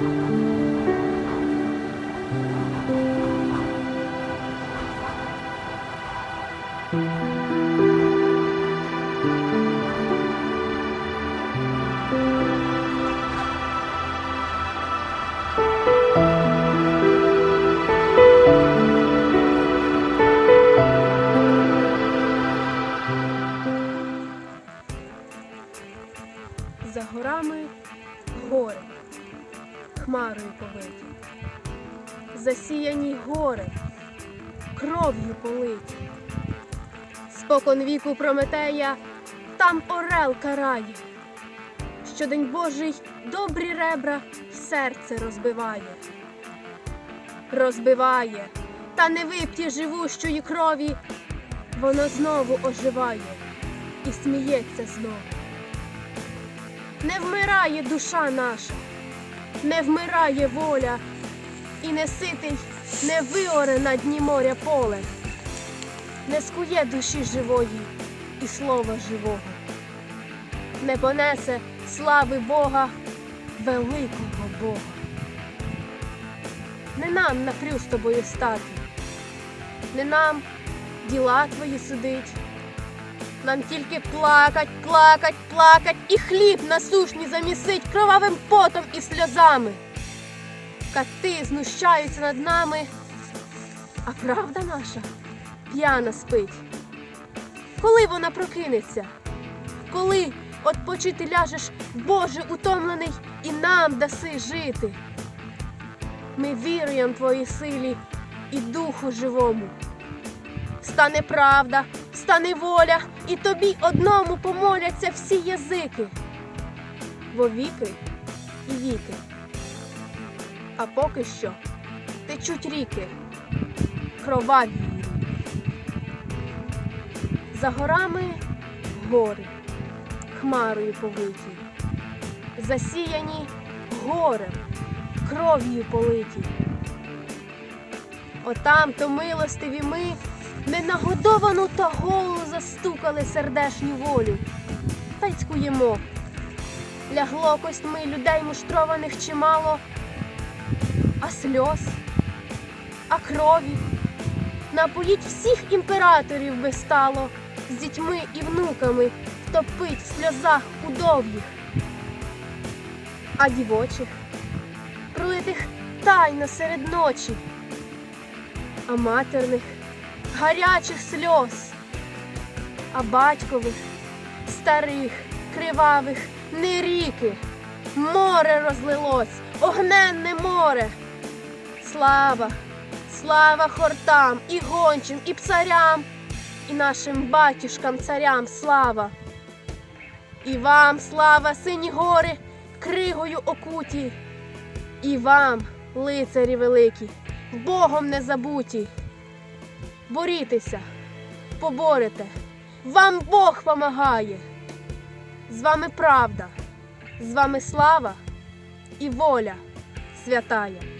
За горами гори, хмарою повиті, засіяні гори, кров'ю политі. Спокон віку Прометея, там орел карає, щодень Божий добрі ребра в серце розбиває. Розбиває, та не вип'є живущої крові, воно знову оживає і сміється знову. Не вмирає душа наша, не вмирає воля, і не ситий, не виоре на дні моря поле, не скує душі живої і слова живого, не понесе слави Бога, великого Бога. Не нам на з тобою стати, не нам діла твої судить. Нам тільки плакать, плакать, плакать і хліб насушні замісить кровавим потом і сльозами. Кати знущаються над нами, а правда наша п'яна спить. Коли вона прокинеться? Коли отпочити ляжеш, Боже утомлений, і нам даси жити? Ми віруємо Твоїй силі і духу живому. Стане правда, стане воля, і тобі одному помоляться всі язики. Вовіки і віки. А поки що течуть ріки, кроваві. За горами гори, хмарою повиті, засіяні горем, кров'ю политі. Отам то милостиві ми ненагодовану та голу застукали сердешню волю. Та й цькуємо. Лягло костьми людей муштрованих чимало, а сльоз, а крові. Напоїть всіх імператорів би стало з дітьми і внуками втопить в сльозах удов'їх, а дівочих, пролитих тайно серед ночі, а матерних гарячих сльоз, а батькових, старих, кривавих, не ріки, море розлилось, огненне море. Слава, слава хортам, і гончим, і псарям, і нашим батюшкам, царям слава. І вам слава, сині гори, кригою окуті, і вам, лицарі великі, Богом не забуті. Борітеся, поборете, вам Бог помагає. З вами правда, з вами слава і воля святая.